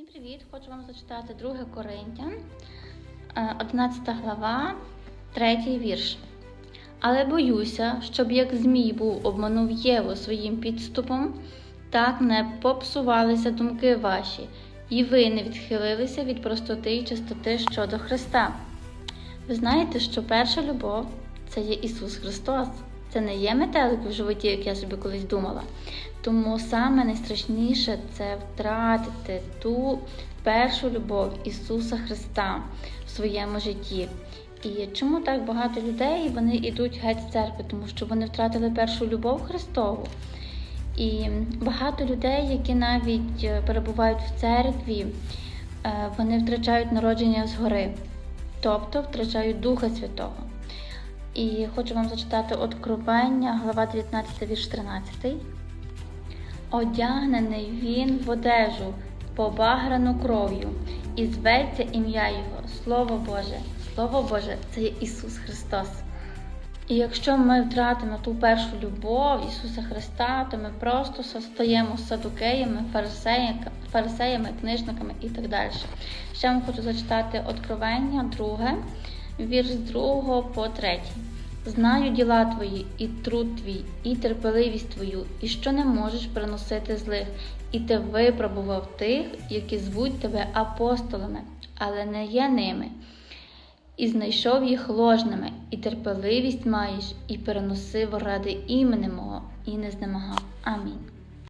Всім привіт! Хочу вам зачитати 2 Коринтян, е, 11 глава, 3 вірш. Але боюся, щоб як Змій був обманув Єву своїм підступом, так не попсувалися думки ваші, і ви не відхилилися від простоти і чистоти щодо Христа. Ви знаєте, що перша любов це є Ісус Христос. Це не є метелик в животі, як я собі колись думала. Тому саме найстрашніше це втратити ту першу любов Ісуса Христа в своєму житті. І чому так багато людей вони йдуть геть з церкви? Тому що вони втратили першу любов Христову. І багато людей, які навіть е, перебувають в церкві, е, вони втрачають народження згори, тобто втрачають Духа Святого. І хочу вам зачитати Откровення, глава 19, вірш 13. Одягнений він в одежу, побаграну кров'ю, і зветься ім'я Його, Слово Боже, Слово Боже, це є Ісус Христос. І якщо ми втратимо ту першу любов Ісуса Христа, то ми просто стаємо садукеями, фарисеями, книжниками і так далі. Ще вам хочу зачитати Откровення, друге, вірш з 2 по 3. Знаю діла твої, і труд твій, і терпеливість твою, і що не можеш приносити злих, і ти випробував тих, які звуть тебе апостолами, але не є ними. І знайшов їх ложними, і терпеливість маєш, і переносив ради імені мого, і не знемагав. Амінь.